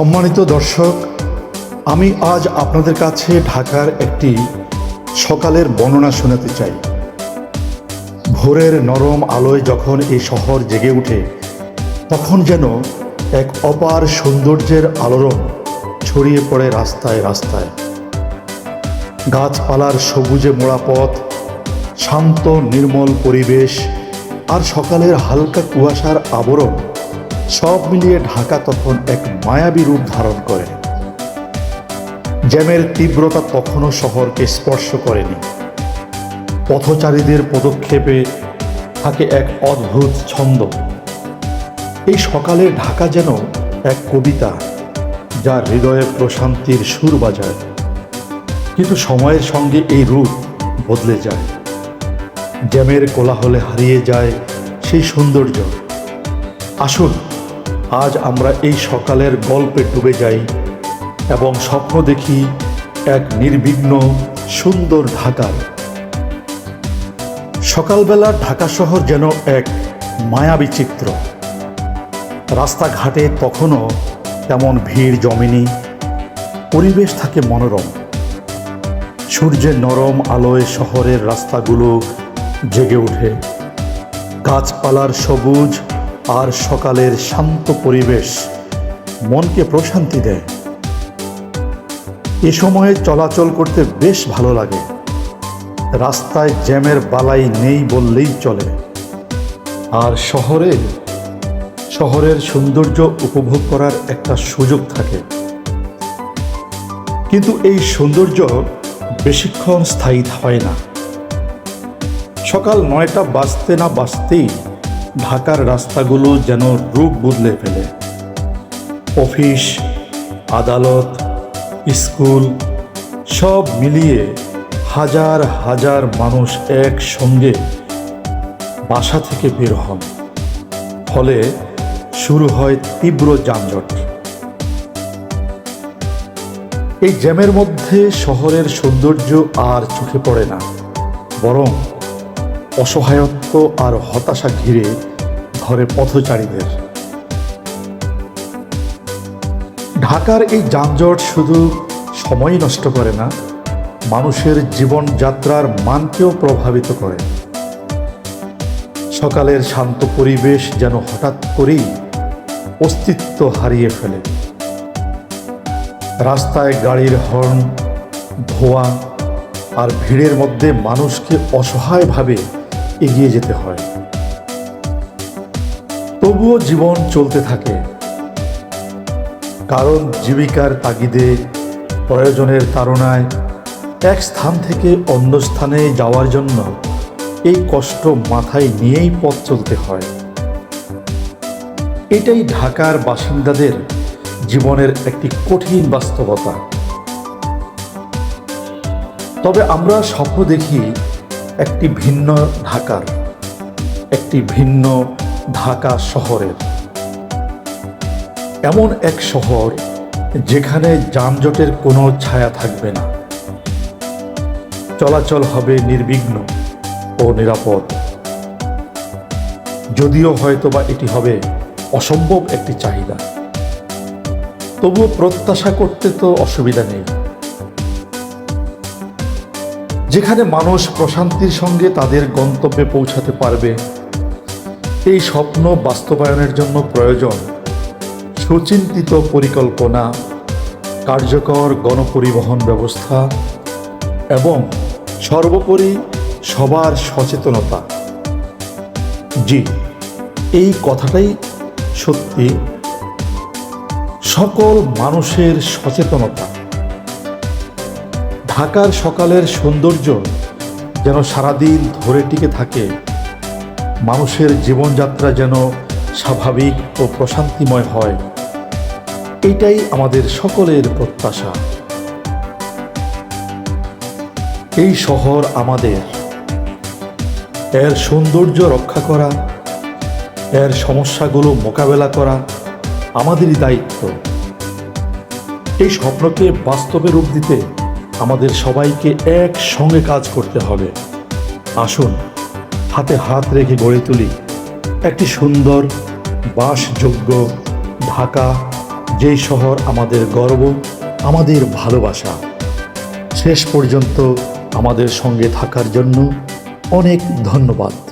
সম্মানিত দর্শক, আমি আজ আপনাদের কাছে ঢাকার একটি সকালের বর্ণনা শোনাতে চাই। ভোরের নরম আলোয় যখন এই শহর জেগে ওঠে তখন যেন এক অপার সৌন্দর্যের আলোড়ন ছড়িয়ে পড়ে রাস্তায় রাস্তায়। গাছপালার সবুজে মোড়া পথ, শান্ত নির্মল পরিবেশ আর সকালের হালকা কুয়াশার আবরণ সব মিলিয়ে ঢাকা তখন এক মায়াবী রূপ ধারণ করে। জ্যামের তীব্রতা তখনও শহরকে স্পর্শ করেনি। পথচারীদের পদক্ষেপে থাকে এক অদ্ভুত ছন্দ। এই সকালে ঢাকা যেন এক কবিতা, যা হৃদয়ে প্রশান্তির সুর বাজায়। কিন্তু সময়ের সঙ্গে এই রূপ বদলে যায়। জ্যামের কোলাহলে হারিয়ে যায় সেই সৌন্দর্য। আসুন আজ আমরা এই সকালের গল্পে ডুবে যাই এবং স্বপ্ন দেখি এক নির্বিঘ্ন সুন্দর ঢাকার সকালবেলা ঢাকা শহর যেন এক মায়াবী চিত্র। রাস্তাঘাটে তখনও তেমন ভিড় জমেনি, পরিবেশ থাকে মনোরম। সূর্যের নরম আলোয় শহরের রাস্তাগুলো জেগে ওঠে। গাছপালার সবুজ আর সকালের শান্ত পরিবেশ মনকে প্রশান্তি দেয়। এ সময়ে চলাচল করতে বেশ ভালো লাগে। রাস্তায় জ্যামের বালাই নেই বললেই চলে। আর শহরে, শহরের সৌন্দর্য উপভোগ করার একটা সুযোগ থাকে। কিন্তু এই সৌন্দর্য বেশিক্ষণ স্থায়ী হয় না। সকাল নয়টা বাজতে না বাজতেই ঢাকার রাস্তাগুলো যেন রূপ বদলে ফেলে। অফিস, আদালত, স্কুল, সব মিলিয়ে হাজার হাজার মানুষ একসঙ্গে বাসা থেকে বের হন। ফলে শুরু হয় তীব্র যানজট। এই জ্যামের মধ্যে শহরের সৌন্দর্য আর চোখে পড়ে না, বরং অসহায়ত্ব আর হতাশা ঘিরে ঘরে পথচারীদের। ঢাকার এই যানজট শুধু সময় নষ্ট করে না, মানুষের জীবনযাত্রার মানকেও প্রভাবিত করে। সকালের শান্ত পরিবেশ যেন হঠাৎ করেই অস্তিত্ব হারিয়ে ফেলে। রাস্তায় গাড়ির হর্ন, ধোঁয়া আর ভিড়ের মধ্যে মানুষকে অসহায়ভাবে এগিয়ে যেতে হয়। তবুও জীবন চলতে থাকে। কারণ জীবিকার তাগিদে, প্রয়োজনের তাড়নায় এক স্থান থেকে অন্য স্থানে যাওয়ার জন্য এই কষ্ট মাথায় নিয়েই পথ চলতে হয়। এটাই ঢাকার বাসিন্দাদের জীবনের একটি কঠিন বাস্তবতা। তবে আমরা স্বপ্ন দেখি একটি ভিন্ন ঢাকার, একটি ভিন্ন ঢাকা শহরের। এমন এক শহর যেখানে যানজটের কোনো ছায়া থাকবে না। চলাচল হবে নির্বিঘ্ন ও নিরাপদ। যদিও হয়তোবা এটি হবে অসম্ভব একটি চাহিদা। তবুও প্রত্যাশা করতে তো অসুবিধা নেই। যেখানে মানুষ প্রশান্তির সঙ্গে তাদের গন্তব্যে পৌঁছাতে পারবে এই স্বপ্ন বাস্তবায়নের জন্য প্রয়োজন সুচিন্তিত পরিকল্পনা, কার্যকর গণপরিবহন ব্যবস্থা এবং সর্বোপরি সবার সচেতনতা। জি, এই কথাটাই সত্যি। সকল মানুষের সচেতনতা। ঢাকার সকালের সৌন্দর্য যেন সারাদিন ধরে টিকে থাকে। মানুষের জীবনযাত্রা যেন স্বাভাবিক ও প্রশান্তিময় হয়। এটাই আমাদের সকলের প্রত্যাশা। এই শহর আমাদের। এর সৌন্দর্য রক্ষা করা, এর সমস্যাগুলো মোকাবেলা করা আমাদেরই দায়িত্ব। এই স্বপ্নকে বাস্তবে রূপ দিতে আমাদের সবাইকে একসঙ্গে কাজ করতে হবে। আসুন। হাতে হাত রেখে গড়ে তুলি। একটি সুন্দর, বাসযোগ্য, ঢাকা, যেই শহর আমাদের গর্ব, আমাদের ভালোবাসা। শেষ পর্যন্ত আমাদের সঙ্গে থাকার জন্য অনেক ধন্যবাদ।